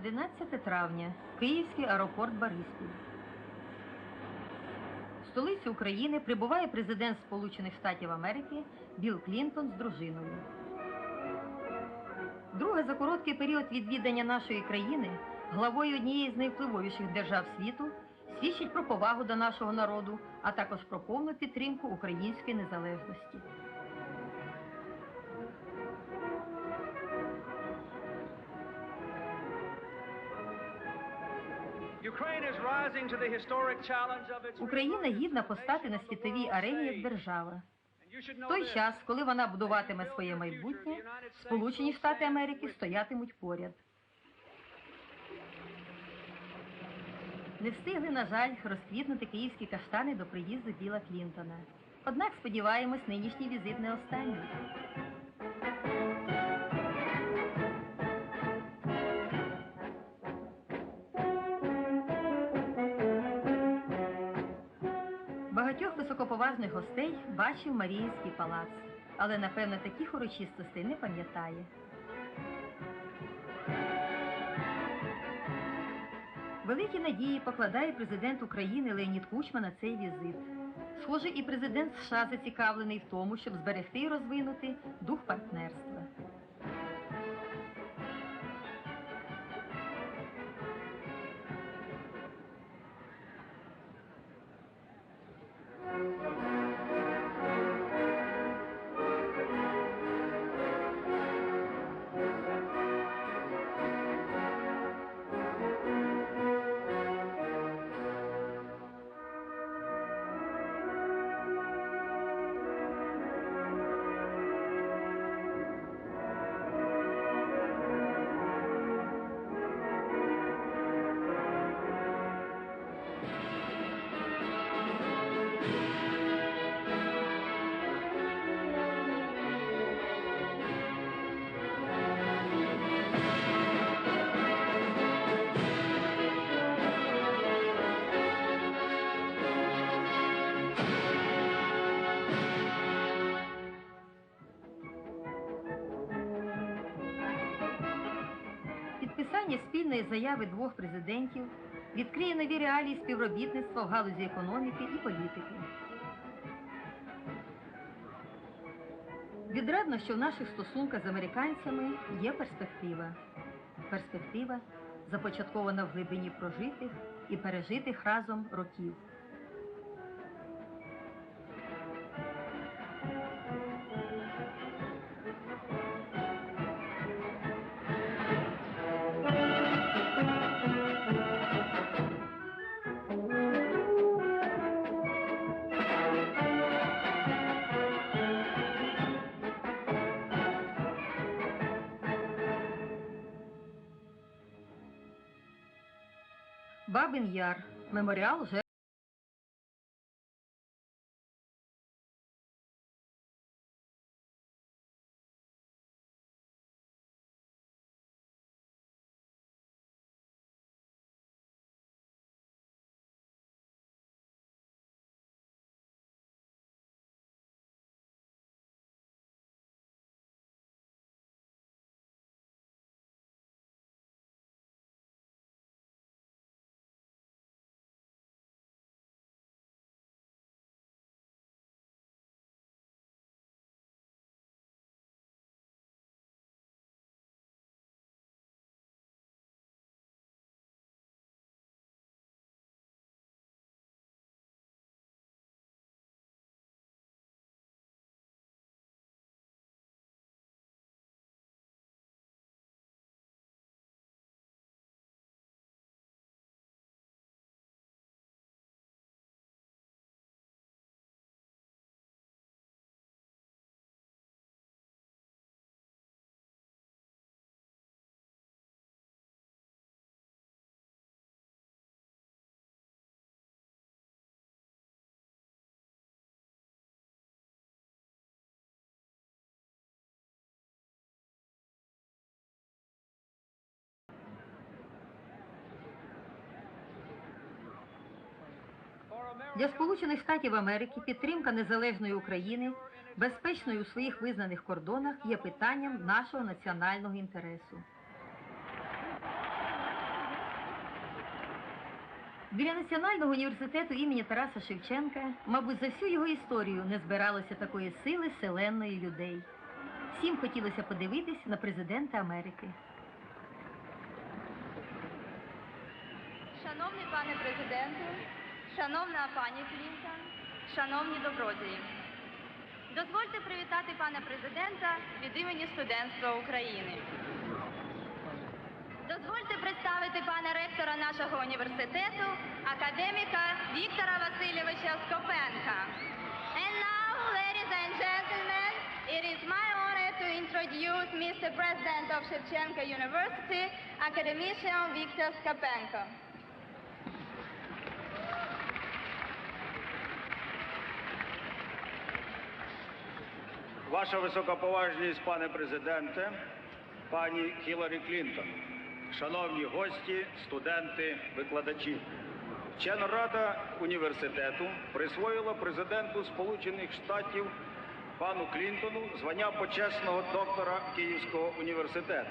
11 травня. Київський аеропорт Бориспіль. В столицю України прибуває президент Сполучених Штатів Америки Білл Клінтон з дружиною. Друге за короткий період відвідання нашої країни главою однієї з найвпливовіших держав світу свідчить про повагу до нашого народу, а також про повну підтримку української незалежності. Україна гідна постати на світовій арені як держава. В той час, коли вона будуватиме своє майбутнє, Сполучені Штати Америки стоятимуть поряд. Не встигли, на жаль, розквітнути київські каштани до приїзду Біла Клінтона. Однак, сподіваємось, нинішній візит не останній. Високоповажних гостей бачив Маріївський палац, але напевно таких урочистостей не пам'ятає. Великі надії покладає президент України Леонід Кучма на цей візит. Схоже, і президент США зацікавлений в тому, щоб зберегти і розвинути дух партнерства. Підписання спільної заяви двох президентів відкриє нові реалії співробітництва в галузі економіки і політики. Відрадно, що в наших стосунках з американцями є перспектива. Перспектива, започаткована в глибині прожитих і пережитих разом років. Бабин Яр. Меморіал жертв Для Сполучених Штатів Америки підтримка незалежної України, безпечної у своїх визнаних кордонах, є питанням нашого національного інтересу. Біля Національного університету імені Тараса Шевченка, мабуть, за всю його історію не збиралося такої сили селенної людей. Всім хотілося подивитись на президента Америки. Шановний пане президенте, шановна пані Клінтон, шановні добродії. Дозвольте привітати пана президента від імені студентства України. Дозвольте представити пана ректора нашого університету, академіка Віктора Васильовича Скопенка. And now, ladies and gentlemen, it is my honor to introduce Mr. President of Shevchenko University, academician Viktor Skopenko. Ваша високоповажність, пане президенте, пані Хіларі Клінтон, шановні гості, студенти, викладачі. Вчена рада університету присвоїла президенту Сполучених Штатів пану Клінтону звання почесного доктора Київського університету.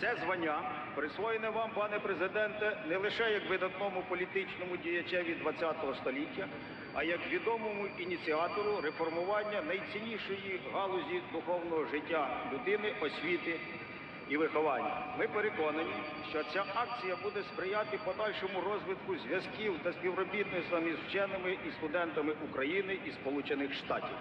Це звання присвоєне вам, пане президенте, не лише як видатному політичному діячеві ХХ століття, а як відомому ініціатору реформування найціннішої галузі духовного життя людини, освіти і виховання. Ми переконані, що ця акція буде сприяти подальшому розвитку зв'язків та співробітництва між вченими і студентами України і Сполучених Штатів.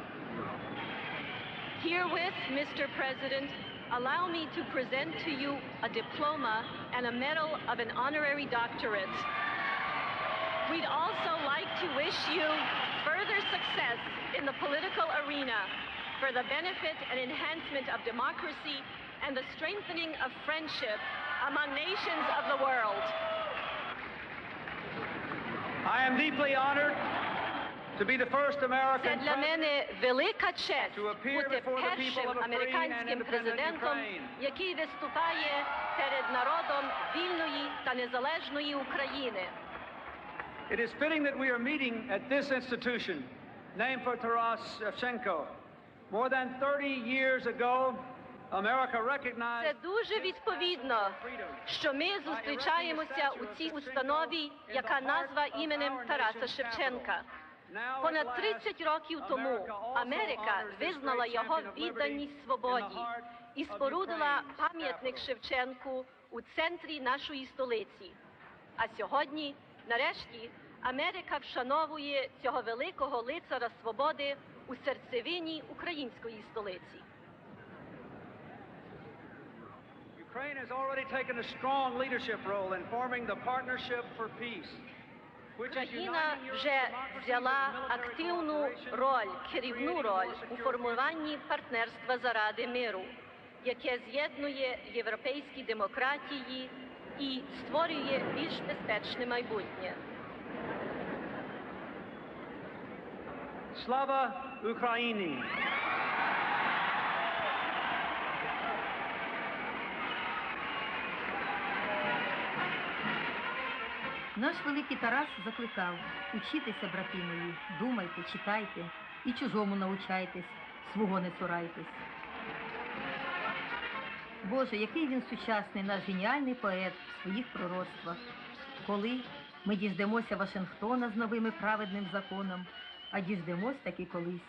Herewith, Mr. President, allow me to present to you a diploma and a medal of an honorary doctorate. We'd also like to wish you further success in the political arena for the benefit and enhancement of democracy and the strengthening of friendship among nations of the world. I am deeply honored Це для мене велика честь бути першим американським президентом, який виступає перед народом вільної та незалежної України. It is fitting that we are meeting at this institution, named for Taras Shevchenko. More than 30 years ago, America Це дуже відповідно, що ми зустрічаємося у цій установі, яка назва іменем Тараса Шевченка. Понад at 30 років тому Америка визнала його відданість свободі і спорудила пам'ятник. Шевченку у центрі нашої столиці. А сьогодні, нарешті, Америка вшановує цього великого лицара свободи у серцевині української столиці. Ukraine has already taken a strong leadership role in forming the. Which is Країна uniting Europe's вже взяла активну роль, керівну роль у формуванні партнерства заради миру, яке з'єднує європейські демократії і створює більш безпечне майбутнє. Slava Ukraini! Наш великий Тарас закликав учітеся, брати мої, думайте, читайте і чужому научайтесь, свого не цурайтесь. Боже, який він сучасний наш геніальний поет в своїх пророцтвах. Коли ми діждемося Вашингтона з новими праведним законом, а діждемось таки колись.